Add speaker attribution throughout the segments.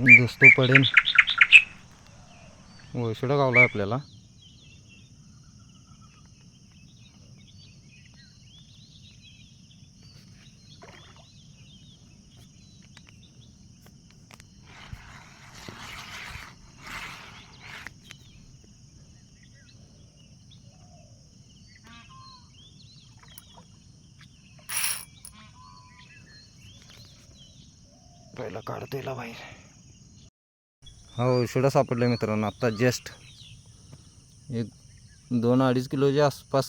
Speaker 1: दोस्तो पडेल वळसुडा गावला आहे आपल्याला. पहिला काढतो बाहेर. हो शिडा सापडला मित्रांनो. आत्ता जस्ट एक दोन अडीच किलोच्या आसपास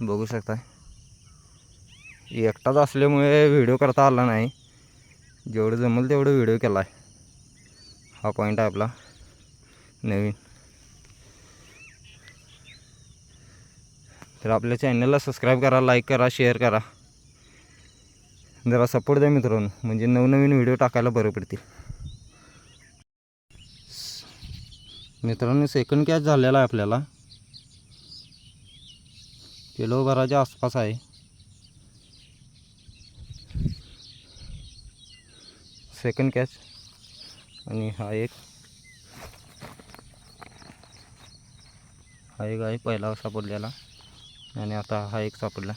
Speaker 1: बघू शकता एकटाच असल्यामुळे व्हिडिओ करता आला नाही. जेवढं जमेल तेवढं व्हिडिओ केला आहे हा पॉईंट आहे आपला. नवीन. तर आपल्या चॅनलला सबस्क्राईब करा लाईक करा शेअर करा. जरा सपोर्ट द्या मित्रांनो. म्हणजे नवनवीन व्हिडिओ टाकायला बरं पडतील. मित्रांनो सेकंड कॅच झालेला आहे आपल्याला. किलोभराच्या आसपास आहे. सेकंड कॅच आणि हा एक. हा एक आहे पहिला सापडलेला. आणि आता हा एक सापडला.